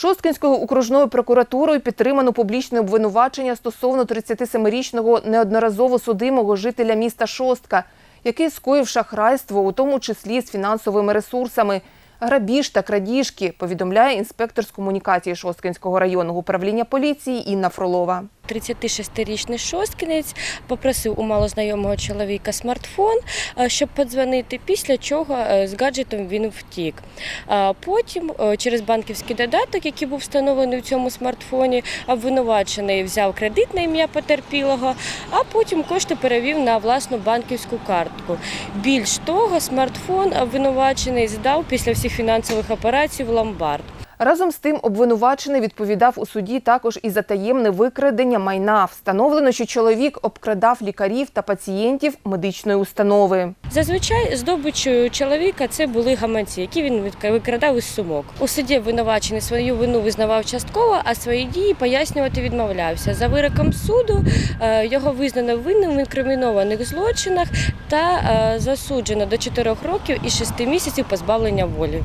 Шосткинською окружною прокуратурою підтримано публічне обвинувачення стосовно 37-річного неодноразово судимого жителя міста Шостка, який скоїв шахрайство, у тому числі з фінансовими ресурсами, грабіж та крадіжки, повідомляє інспектор з комунікації Шосткинського районного управління поліції Інна Фролова. 36-річний шосткінець попросив у малознайомого чоловіка смартфон, е, щоб подзвонити, після чого е, з гаджетом він втік. Потім е, через банківський додаток, який був встановлений у цьому смартфоні, обвинувачений взяв кредит на ім'я потерпілого, а потім кошти перевів на власну банківську картку. Більш того, смартфон обвинувачений здав після всіх фінансових операцій в ломбард. Разом з тим обвинувачений відповідав у суді також і за таємне викрадення майна. Встановлено, що чоловік обкрадав лікарів та пацієнтів медичної установи. Зазвичай здобичою чоловіка це були гаманці, які він викрадав із сумок. У суді обвинувачений свою вину визнавав частково, а свої дії пояснювати відмовлявся. За вироком суду е, його визнано винним в інкримінованих злочинах та е, засуджено до 4 років і 6 місяців позбавлення волі.